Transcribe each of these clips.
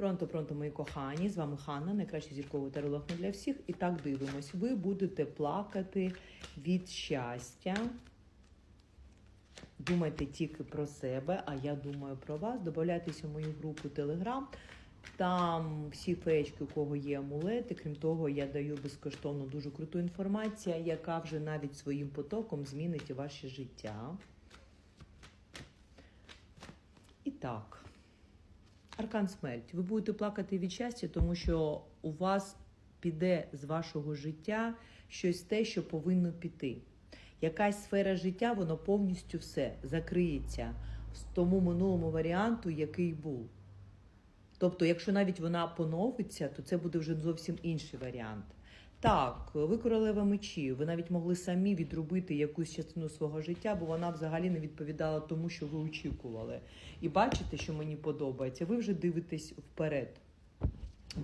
Пронто, пронто, мої кохані, з вами Ханна, найкращий зірковий таролог не для всіх. І так дивимось. Ви будете плакати від щастя. Думайте тільки про себе, а я думаю про вас. Добавляйтесь у мою групу Telegram. Там всі феєчки, у кого є амулети. Крім того, я даю безкоштовно дуже круту інформацію, яка вже навіть своїм потоком змінить ваше життя. І так. Аркан смерть. Ви будете плакати від щастя, тому що у вас піде з вашого життя щось те, що повинно піти. Якась сфера життя, воно повністю все закриється в тому минулому варіанту, який був. Тобто, якщо навіть вона поновиться, то це буде вже зовсім інший варіант. Так, ви королева мечі, ви навіть могли самі відробити якусь частину свого життя, бо вона взагалі не відповідала тому, що ви очікували. І бачите, що мені подобається, ви вже дивитесь вперед.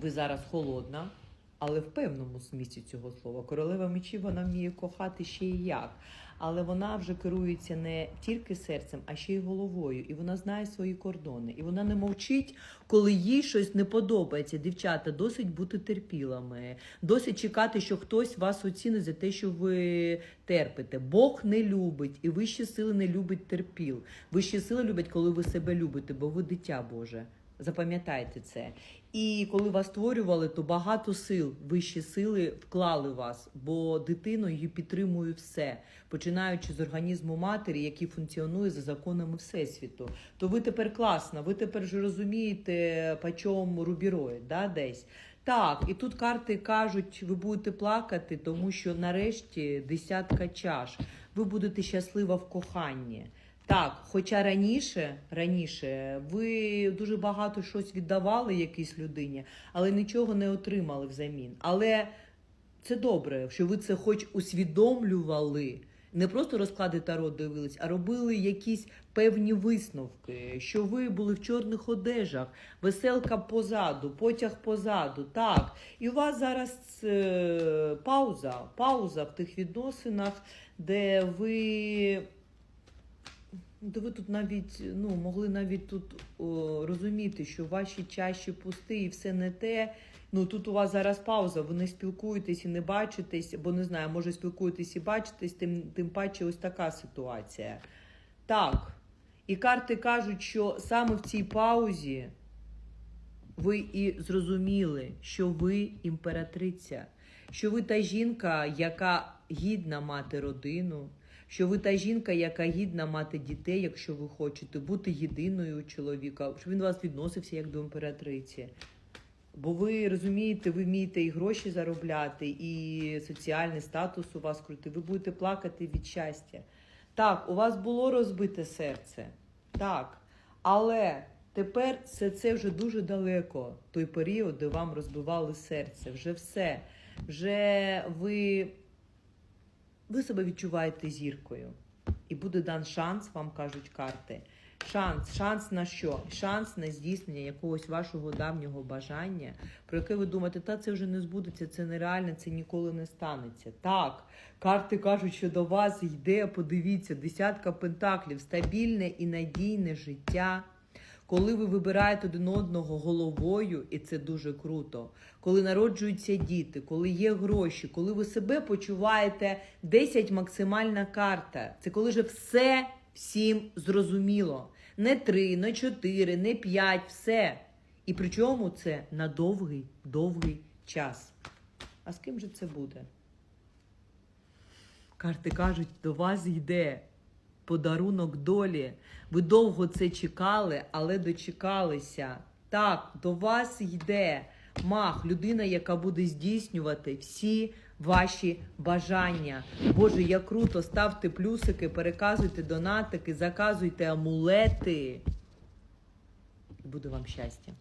Ви зараз холодна, але в певному смісті цього слова. Королева мечів вона вміє кохати ще і як. Але вона вже керується не тільки серцем, а ще й головою. І вона знає свої кордони. І вона не мовчить, коли їй щось не подобається. Дівчата, досить бути терпілими, досить чекати, що хтось вас оцінить за те, що ви терпите. Бог не любить, і вищі сили не любить терпіл. Вищі сили люблять, коли ви себе любите, бо ви дитя Боже. Запам'ятайте це. І коли вас створювали, то багато сил, вищі сили вклали вас, бо дитиною її підтримує все, починаючи з організму матері, який функціонує за законами Всесвіту. То ви тепер класна, ви тепер вже розумієте, по чому рубіроїд, да, десь. Так, і тут карти кажуть, ви будете плакати, тому що нарешті десятка чаш. Ви будете щаслива в коханні. Так, хоча раніше, раніше ви дуже багато щось віддавали якійсь людині, але нічого не отримали взамін. Але це добре, що ви це хоч усвідомлювали. Не просто розклади таро дивились, а робили якісь певні висновки, що ви були в чорних одежах, веселка позаду, потяг позаду. Так. І у вас зараз е, пауза, пауза в тих відносинах, де ви. То ви тут навіть ну, могли навіть тут о, розуміти, що ваші чаші пусті і все не те. Ну тут у вас зараз пауза, ви не спілкуєтесь і не бачитесь, або не знаю, може спілкуєтесь і бачитесь, тим, тим паче ось така ситуація. Так. І карти кажуть, що саме в цій паузі ви і зрозуміли, що ви імператриця, що ви та жінка, яка гідна мати родину, що ви та жінка, яка гідна мати дітей, якщо ви хочете, бути єдиною чоловіка, щоб він до вас відносився як до імператриці. Бо ви розумієте, ви вмієте і гроші заробляти, і соціальний статус у вас крутий. Ви будете плакати від щастя. Так, у вас було розбите серце. Так. Але тепер це, це вже дуже далеко, той період, де вам розбивали серце. Вже все. Вже ви, ви себе відчуваєте зіркою. І буде дан шанс, вам кажуть карти. Шанс, шанс на що? Шанс на здійснення якогось вашого давнього бажання, про яке ви думаєте, та це вже не збудеться, це нереально, це ніколи не станеться. Так, карти кажуть, що до вас йде, подивіться, десятка пентаклів, стабільне і надійне життя. Коли ви вибираєте один одного головою, і це дуже круто, коли народжуються діти, коли є гроші, коли ви себе почуваєте 10 максимальна карта. Це коли вже все всім зрозуміло. Не три, не чотири, не п'ять, все. І причому це на довгий, довгий час. А з ким же це буде? Карти кажуть, до вас йде подарунок долі. Ви довго це чекали, але дочекалися. Так, до вас йде мах, людина, яка буде здійснювати всі ваші бажання. Боже, як круто! Ставте плюсики, переказуйте донатики, заказуйте амулети. І буде вам щастя.